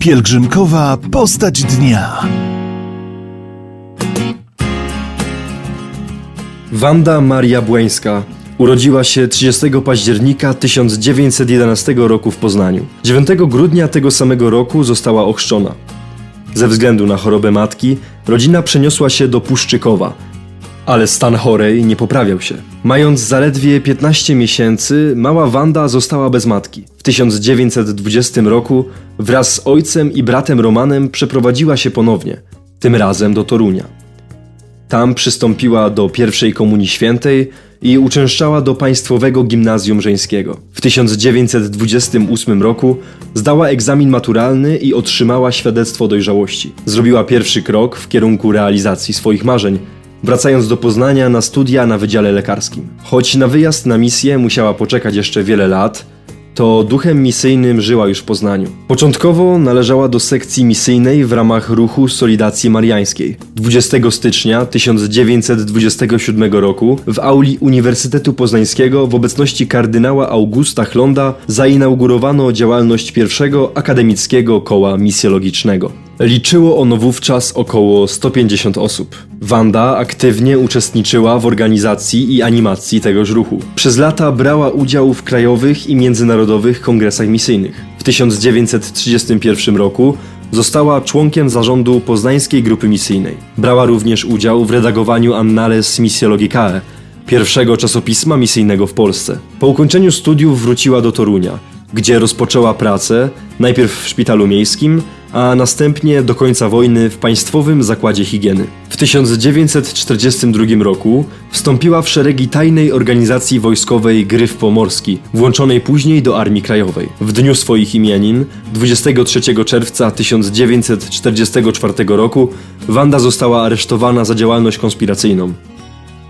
Pielgrzymkowa postać dnia. Wanda Maria Błańska urodziła się 30 października 1911 roku w Poznaniu. 9 grudnia tego samego roku została ochrzczona. Ze względu na chorobę matki, rodzina przeniosła się do Puszczykowa, ale stan chorej nie poprawiał się. Mając zaledwie 15 miesięcy, mała Wanda została bez matki. W 1920 roku wraz z ojcem i bratem Romanem przeprowadziła się ponownie, tym razem do Torunia. Tam przystąpiła do pierwszej komunii świętej i uczęszczała do Państwowego Gimnazjum Żeńskiego. W 1928 roku zdała egzamin maturalny i otrzymała świadectwo dojrzałości. Zrobiła pierwszy krok w kierunku realizacji swoich marzeń, wracając do Poznania na studia na Wydziale Lekarskim. Choć na wyjazd na misję musiała poczekać jeszcze wiele lat, to duchem misyjnym żyła już w Poznaniu. Początkowo należała do sekcji misyjnej w ramach ruchu Solidacji Mariańskiej. 20 stycznia 1927 roku w auli Uniwersytetu Poznańskiego w obecności kardynała Augusta Chlonda zainaugurowano działalność pierwszego akademickiego koła misjologicznego. Liczyło ono wówczas około 150 osób. Wanda aktywnie uczestniczyła w organizacji i animacji tegoż ruchu. Przez lata brała udział w krajowych i międzynarodowych kongresach misyjnych. W 1931 roku została członkiem zarządu Poznańskiej Grupy Misyjnej. Brała również udział w redagowaniu Annales Missiologicae, pierwszego czasopisma misyjnego w Polsce. Po ukończeniu studiów wróciła do Torunia, gdzie rozpoczęła pracę najpierw w szpitalu miejskim, a następnie do końca wojny w Państwowym Zakładzie Higieny. W 1942 roku wstąpiła w szeregi tajnej organizacji wojskowej Gryf Pomorski, włączonej później do Armii Krajowej. W dniu swoich imienin, 23 czerwca 1944 roku, Wanda została aresztowana za działalność konspiracyjną.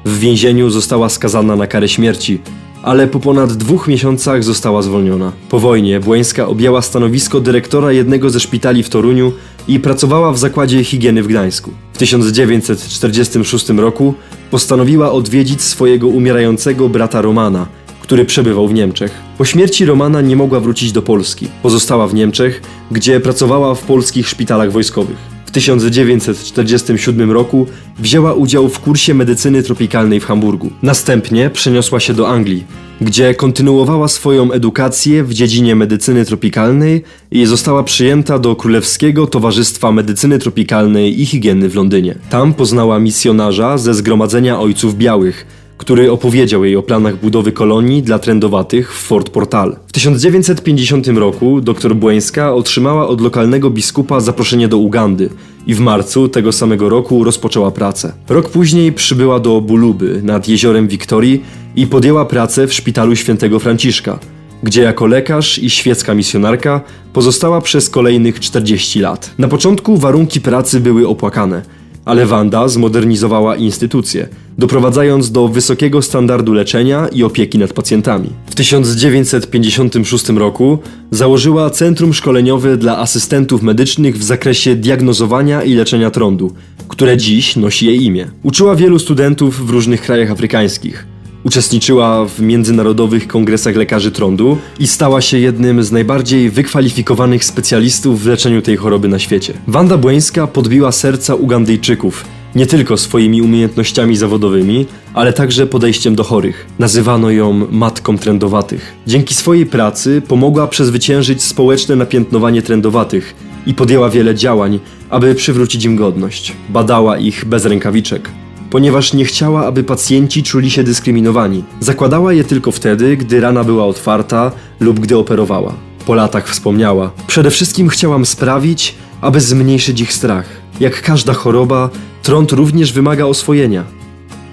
W więzieniu została skazana na karę śmierci, ale po ponad dwóch miesiącach została zwolniona. Po wojnie Błańska objęła stanowisko dyrektora jednego ze szpitali w Toruniu i pracowała w zakładzie higieny w Gdańsku. W 1946 roku postanowiła odwiedzić swojego umierającego brata Romana, który przebywał w Niemczech. Po śmierci Romana nie mogła wrócić do Polski. Pozostała w Niemczech, gdzie pracowała w polskich szpitalach wojskowych. W 1947 roku wzięła udział w kursie medycyny tropikalnej w Hamburgu. Następnie przeniosła się do Anglii, gdzie kontynuowała swoją edukację w dziedzinie medycyny tropikalnej i została przyjęta do Królewskiego Towarzystwa Medycyny Tropikalnej i Higieny w Londynie. Tam poznała misjonarza ze Zgromadzenia Ojców Białych, który opowiedział jej o planach budowy kolonii dla trędowatych w Fort Portal. W 1950 roku dr Błańska otrzymała od lokalnego biskupa zaproszenie do Ugandy i w marcu tego samego roku rozpoczęła pracę. Rok później przybyła do Buluby nad jeziorem Wiktorii i podjęła pracę w szpitalu świętego Franciszka, gdzie jako lekarz i świecka misjonarka pozostała przez kolejnych 40 lat. Na początku warunki pracy były opłakane – ale Wanda zmodernizowała instytucję, doprowadzając do wysokiego standardu leczenia i opieki nad pacjentami. W 1956 roku założyła Centrum Szkoleniowe dla Asystentów Medycznych w zakresie diagnozowania i leczenia trądu, które dziś nosi jej imię. Uczyła wielu studentów w różnych krajach afrykańskich. Uczestniczyła w międzynarodowych kongresach lekarzy trądu i stała się jednym z najbardziej wykwalifikowanych specjalistów w leczeniu tej choroby na świecie. Wanda Błańska podbiła serca Ugandyjczyków nie tylko swoimi umiejętnościami zawodowymi, ale także podejściem do chorych. Nazywano ją matką trędowatych. Dzięki swojej pracy pomogła przezwyciężyć społeczne napiętnowanie trędowatych i podjęła wiele działań, aby przywrócić im godność. Badała ich bez rękawiczek ponieważ nie chciała, aby pacjenci czuli się dyskryminowani. Zakładała je tylko wtedy, gdy rana była otwarta lub gdy operowała. Po latach wspomniała: Przede wszystkim chciałam sprawić, aby zmniejszyć ich strach. Jak każda choroba, trąd również wymaga oswojenia.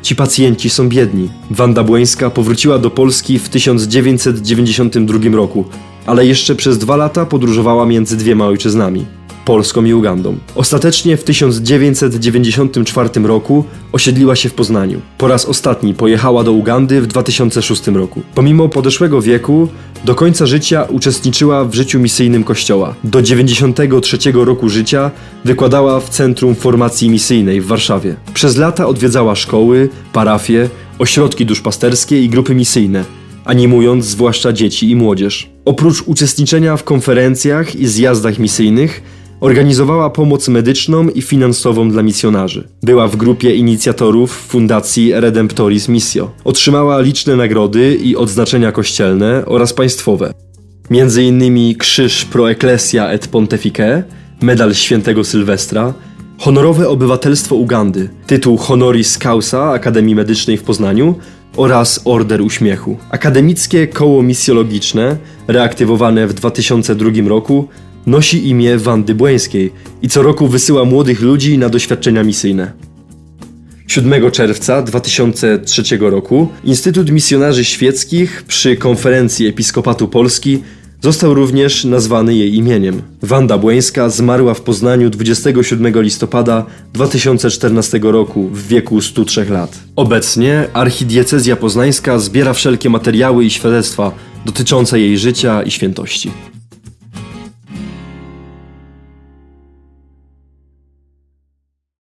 Ci pacjenci są biedni. Wanda Błańska powróciła do Polski w 1992 roku, ale jeszcze przez dwa lata podróżowała między dwiema ojczyznami. Polską i Ugandą. Ostatecznie w 1994 roku osiedliła się w Poznaniu. Po raz ostatni pojechała do Ugandy w 2006 roku. Pomimo podeszłego wieku, do końca życia uczestniczyła w życiu misyjnym kościoła. Do 93 roku życia wykładała w Centrum Formacji Misyjnej w Warszawie. Przez lata odwiedzała szkoły, parafie, ośrodki duszpasterskie i grupy misyjne animując zwłaszcza dzieci i młodzież. Oprócz uczestniczenia w konferencjach i zjazdach misyjnych, organizowała pomoc medyczną i finansową dla misjonarzy. Była w grupie inicjatorów Fundacji Redemptoris Missio. Otrzymała liczne nagrody i odznaczenia kościelne oraz państwowe. Między innymi Krzyż Pro Ecclesia et Pontificae, medal świętego Sylwestra, honorowe obywatelstwo Ugandy, tytuł Honoris Causa Akademii Medycznej w Poznaniu oraz Order Uśmiechu. Akademickie koło misjologiczne, reaktywowane w 2002 roku, nosi imię Wandy Błańskiej i co roku wysyła młodych ludzi na doświadczenia misyjne. 7 czerwca 2003 roku Instytut Misjonarzy Świeckich przy Konferencji Episkopatu Polski został również nazwany jej imieniem. Wanda Błańska zmarła w Poznaniu 27 listopada 2014 roku w wieku 103 lat. Obecnie archidiecezja poznańska zbiera wszelkie materiały i świadectwa dotyczące jej życia i świętości.